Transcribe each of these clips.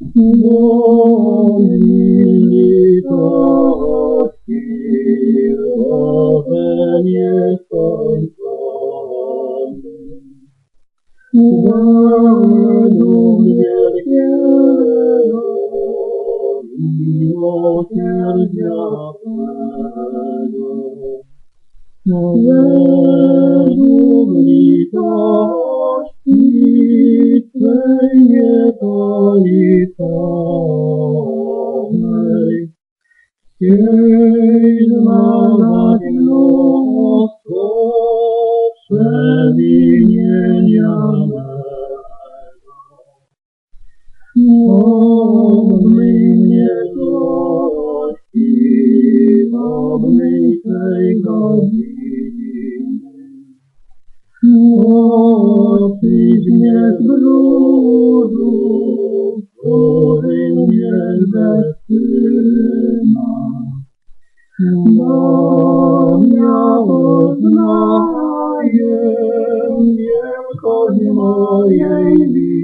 Domini Tio venies Vanum ergero, Io tergia pleno, chciej zmazać mnóstwo przewinienia mego. Obmyj mnie złości, obmyj tej godziny. Oczyść mnie z brudu, który mnie zatrzyma. Bo ja poznaję wielkość mojej winy.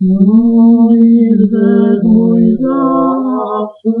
Mój grzech mój zawsze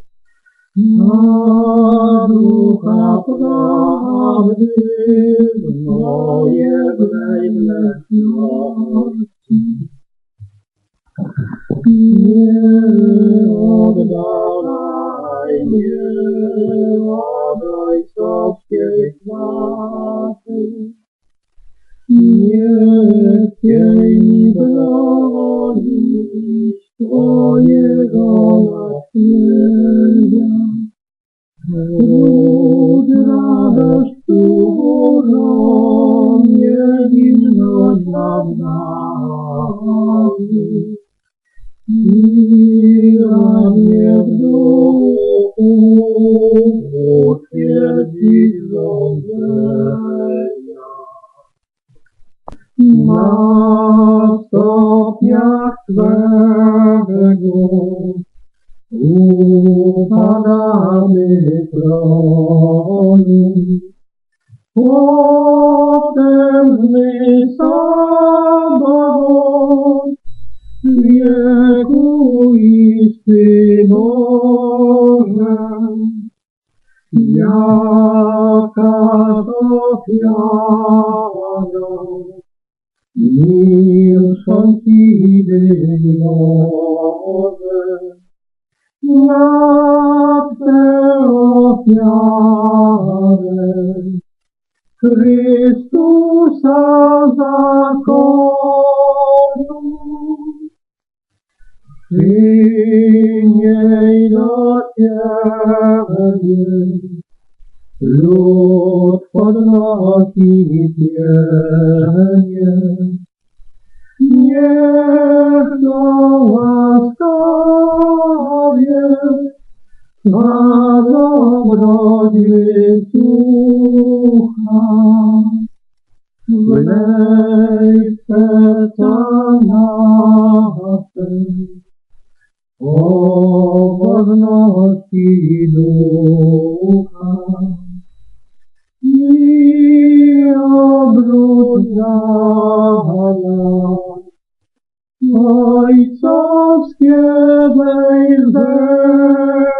na ducha prawdy moje wnętrzności. Nie oddalaj mnie od ojcowskiej chwały. Nie chciej mi bronić Twojego natchnienia. Lud radość którą niewinność nam darzy. I ramię w duchu utwierdzić rządzenia. Na stopniach me proni. Potem mi sabavon, vieku istinoram, jaka sofiana, Nil santide Tę ofiarę Chrystusa zakonu. Przyniej do Ciebie lud podnosi Ciebie. Niech to łaskawie Twa dobroć wysłucha. Wlej serca nasze o wolności ducha i obrót nas ojcowskie wejrzenie.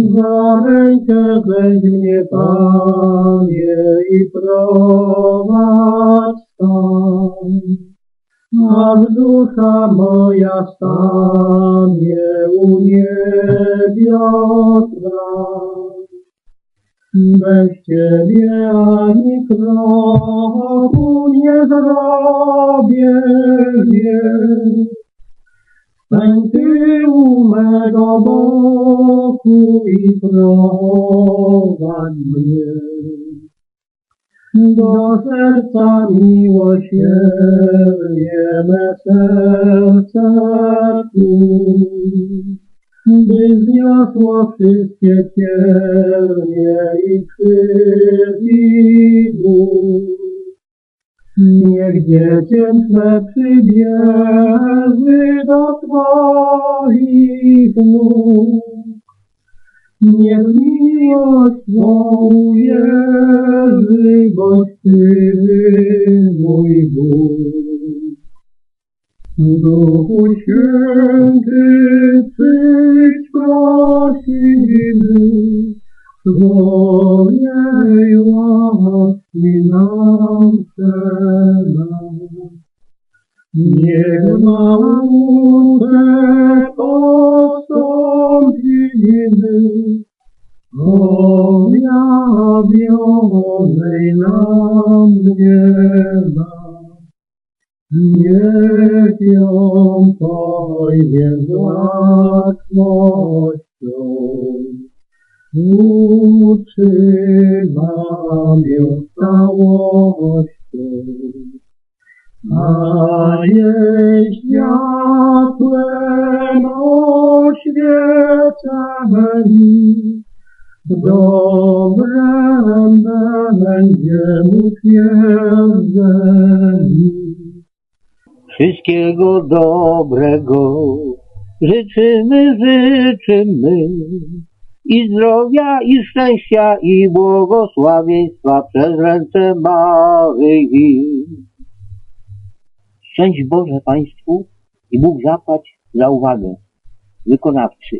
Za rękę weź mnie, Panie, i prowadź tam, aż dusza moja stanie u niebiotra. Bez Ciebie ani kroku nie zrobię, nie. Stań Ty u mego boku i prowadź mnie. Do serca miłosierdzie me serce tu, by zniosło wszystkie ciernie i krzyż i ból. Niech dziecięce przybierze do Twoich nóg. Niech miłość Twą uwierzy, boś Ty mój Bóg. Duchu Święty, przyjdź prosimy, Twojej Niech nauce postąpimy, objawionej nam nieba. Niech ją pojmie z łatwością, utrzymam ją całością. A jej światłem oświeceni, dobrem będzie utwierdzeni. Wszystkiego dobrego życzymy, życzymy i zdrowia, i szczęścia, i błogosławieństwa przez ręce Maryi. Szczęść Boże Państwu i Bóg zapłać za uwagę. Wykonawczy